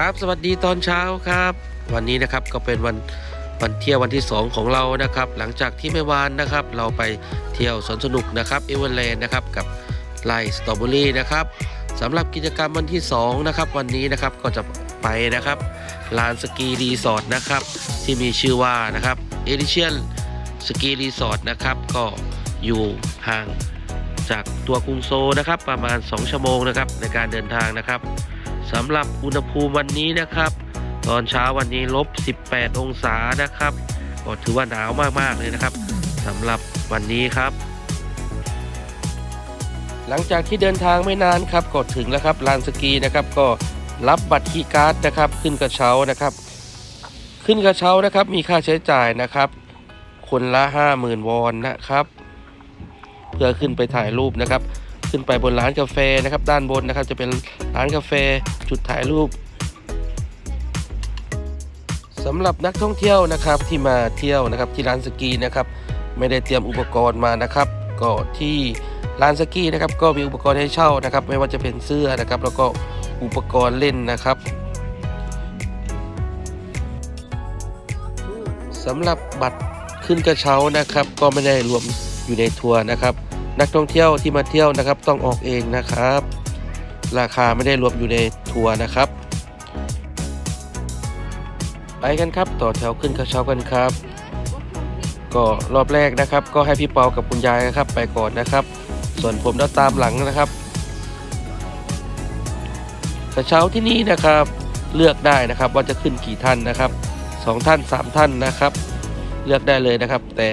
ครับสวัสดีตอนเช้าครับ วันนี้นะครับก็เป็นวันวันเที่ยววันที่ 2 ของเรานะครับ หลังจากที่เมื่อวานนะครับ เราไปเที่ยวสวนสนุกนะครับเอเวอร์แลนด์นะครับกับไลสตรอเบอรี่นะครับสำหรับกิจกรรมวันที่2นะครับวันนี้นะครับก็จะไปนะครับลานสกีรีสอร์ทนะครับที่มีชื่อว่านะครับเอริเชียนสกีรีสอร์ทนะครับก็อยู่ห่างจากตัวกรุงโซลนะครับประมาณ 2 ชั่วโมงนะครับในการเดินทางนะครับ สำหรับอุณหภูมิวันนี้นะครับ ตอนเช้าวันนี้ลบ 18 องศานะครับ ก็ถือว่าหนาวมากๆเลยนะครับสำหรับวันนี้ครับ หลังจากที่เดินทางไม่นานครับก็ถึงแล้วครับลานสกีนะครับก็รับบัตรคีย์การ์ดนะครับ ขึ้นกระเช้านะครับ ขึ้นกระเช้านะครับมีค่าใช้จ่ายนะครับ คนละ 50,000 วอนนะครับ เพื่อขึ้นไปถ่ายรูปนะครับ ขึ้นไปบนร้านกาแฟนะครับ ด้านบนนะครับจะเป็นร้านกาแฟจุดถ่ายรูปสำหรับนักท่องเที่ยวนะครับที่มาเที่ยวนะครับที่ร้านสกีนะครับไม่ได้เตรียมอุปกรณ์มานะครับ ก็ที่ร้านสกีนะครับก็มีอุปกรณ์ให้เช่านะครับ ไม่ว่าจะเป็นเสื้อนะครับ แล้วก็อุปกรณ์เล่นนะครับสำหรับบัตรขึ้นกระเช้านะครับ ก็ไม่ได้รวมอยู่ในทัวร์นะครับ นักท่องเที่ยวที่มาเที่ยวนะครับ ต้องออกเองนะครับ ราคาไม่ได้รวมอยู่ในทัวร์นะครับ ไปกันครับต่อแถวขึ้นกระเช้ากันครับ ก็รอบแรกนะครับ ก็ให้พี่เปากับคุณยายนะครับ ไปก่อนนะครับ ส่วนผมจะตามหลังนะครับ กระเช้าที่นี่นะครับเลือกได้นะครับว่าจะขึ้นกี่ท่านนะครับสองท่านสามท่านนะครับ เลือกได้เลยนะครับ แต่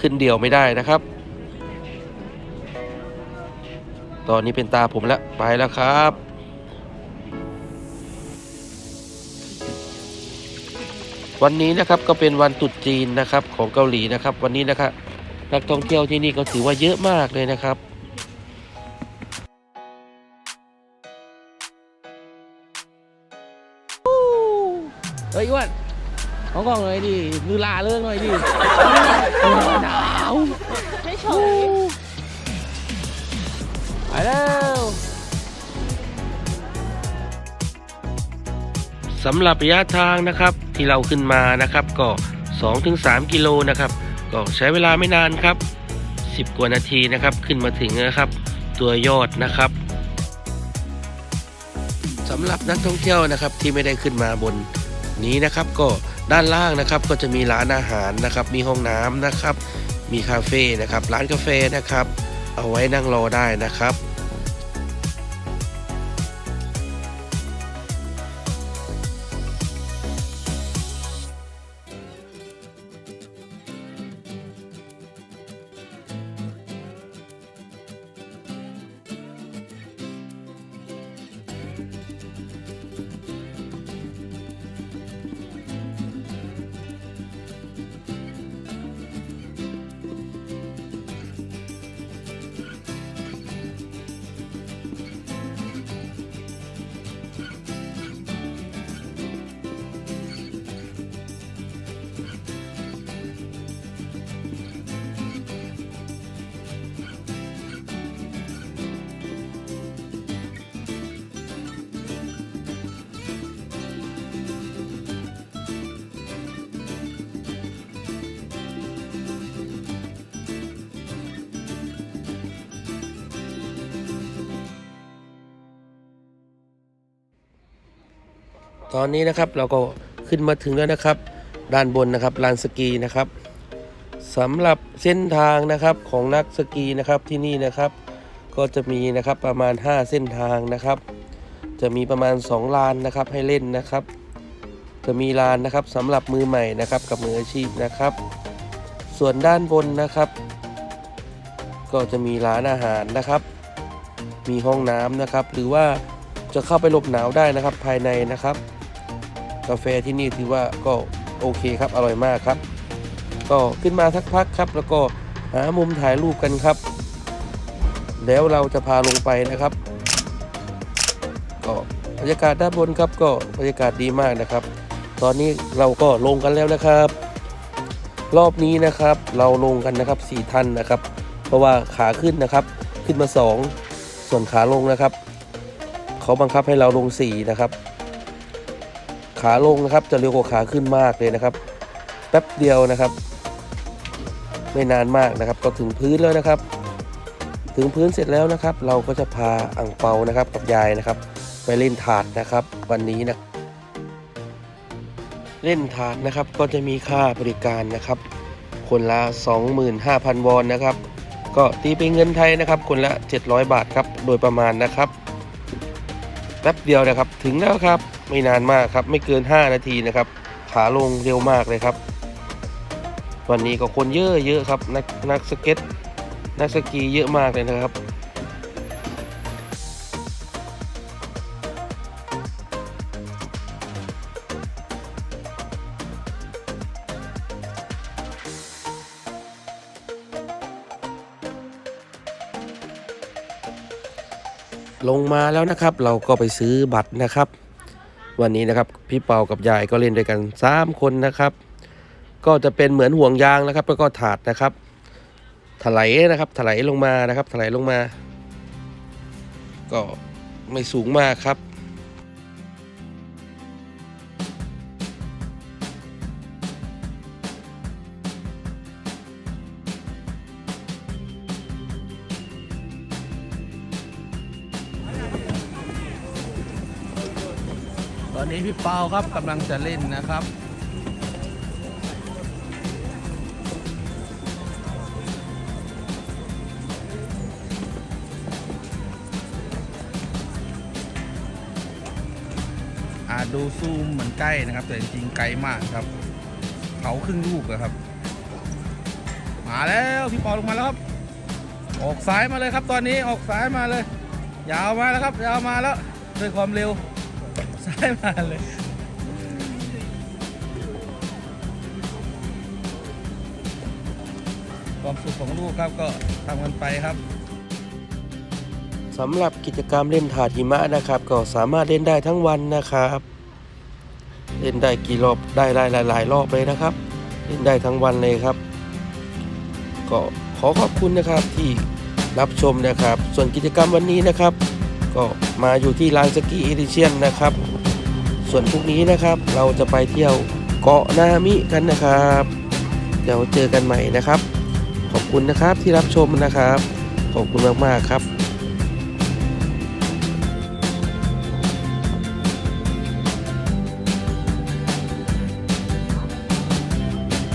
ขึ้นเดี่ยวไม่ได้นะครับ ตอนนี้เป็นตาผมแล้วไปแล้วครับวันนี้นะครับก็เป็นวันตรุษจีนนะครับของเกาหลีนะครับ วันนี้นะครับนักท่องเที่ยวที่นี่ก็ถือว่าเยอะมากเลยนะครับ เฮ้ยอ้วนของกล้องหน่อยดิลือลาเรื่องหน่อยดิหนาวไม่ชม ไปแล้วสำหรับระยะทางนะครับที่เราขึ้นมานะครับ ก็ 2-3 กิโลนะครับ ก็ใช้เวลาไม่นานครับ 10 กว่านาทีนะครับ ขึ้นมาถึงนะครับ ตัวยอดนะครับสำหรับนักท่องเที่ยวนะครับที่ไม่ได้ขึ้นมาบนนี้นะครับ ก็ด้านล่างนะครับก็จะมีร้านอาหารนะครับ มีห้องน้ำนะครับ มีคาเฟ่นะครับ ร้านกาแฟนะครับ เอาไว้นั่งรอได้นะครับ ตอนนี้นะครับเราก็ขึ้นมาถึงแล้วนะครับ ด้านบนนะครับลานสกีนะครับสำหรับเส้นทางนะครับของนักสกีนะครับที่นี่นะครับ ก็จะมีนะครับประมาณ 5 เส้นทางนะครับ จะมีประมาณ 2 ลานนะครับให้เล่นนะครับ จะมีลานนะครับสำหรับมือใหม่นะครับกับมืออาชีพนะครับ ส่วนด้านบนนะครับ ก็จะมีร้านอาหารนะครับ มีห้องน้ำนะครับ หรือว่าจะเข้าไปหลบหนาวได้นะครับภายในนะครับ กาแฟที่นี่ถือว่าก็โอเคครับอร่อยมากครับ ก็ขึ้นมาสักพักครับ แล้วก็หามุมถ่ายรูปกันครับ แล้วเราจะพาลงไปนะครับ ก็บรรยากาศด้านบนครับก็บรรยากาศดีมากนะครับ ตอนนี้เราก็ลงกันแล้วนะครับ รอบนี้นะครับเราลงกันนะครับสี่ท่านนะครับ เพราะว่าขาขึ้นนะครับขึ้นมาสองส่วนขาลงนะครับเขาบังคับให้เราลงสี่นะครับ ขาลงนะครับ จะเร็วกว่าขาขึ้นมากเลยนะครับ แป๊บเดียวนะครับ ไม่นานมากนะครับ ก็ถึงพื้นแล้วนะครับ ถึงพื้นเสร็จแล้วนะครับ เราก็จะพาอ่างเปานะครับกับยายนะครับ ไปเล่นถาดนะครับ วันนี้นะเล่นถาดนะครับก็จะมีค่าบริการนะครับ คนละ 25,000 วอนนะครับ ก็ตีเป็นเงินไทยนะครับ คนละ 700 บาทครับ โดยประมาณนะครับ แป๊บเดียวนะครับ ถึงแล้วครับ ไม่นานมากครับ ไม่เกิน 5 นาทีนะครับ ขาลงเร็วมากเลยครับ วันนี้ก็คนเยอะเยอะครับ นักนักสเก็ต นักสกีเยอะมากเลยนะครับลงมาแล้วนะครับเราก็ไปซื้อบัตรนะครับ วันนี้นะครับ พี่เปากับยายก็เล่นด้วยกัน 3 คนนะครับ ก็จะเป็นเหมือนห่วงยางนะครับ แล้วก็ถาดนะครับถลายนะครับถลายลงมานะครับถลายลงมา ก็ไม่สูงมากครับ อนนี้พี่เปาครับกำลังจะเล่นนะครับอาจดูซูมเหมือนใกล้นะครับ แต่จริงๆไกลมากครับ เขาครึ่งลูกอะครับ มาแล้วพี่เปาลงมาแล้วครับ ออกซ้ายมาเลยครับ ตอนนี้ออกซ้ายมาเลย ยาวมาแล้วครับ ยาวมาแล้วด้วยความเร็ว ซ้ายมาเลย ความสุขของลูกครับก็ทำกันไปครับสำหรับกิจกรรมเล่นถาดหิมะนะครับ ก็สามารถเล่นได้ทั้งวันนะครับ เล่นได้กี่รอบได้หลายหลายรอบเลยนะครับ เล่นได้ทั้งวันเลยครับ ก็ขอขอบคุณนะครับที่รับชมนะครับ ส่วนกิจกรรมวันนี้นะครับ ก็ มาอยู่ที่ลานสกีเอดิเชียนนะครับ ส่วนพรุ่งนี้นะครับ เราจะไปเที่ยวเกาะนามิกันนะครับ เดี๋ยวเจอกันใหม่นะครับ ขอบคุณนะครับที่รับชมนะครับ ขอบคุณมากๆครับ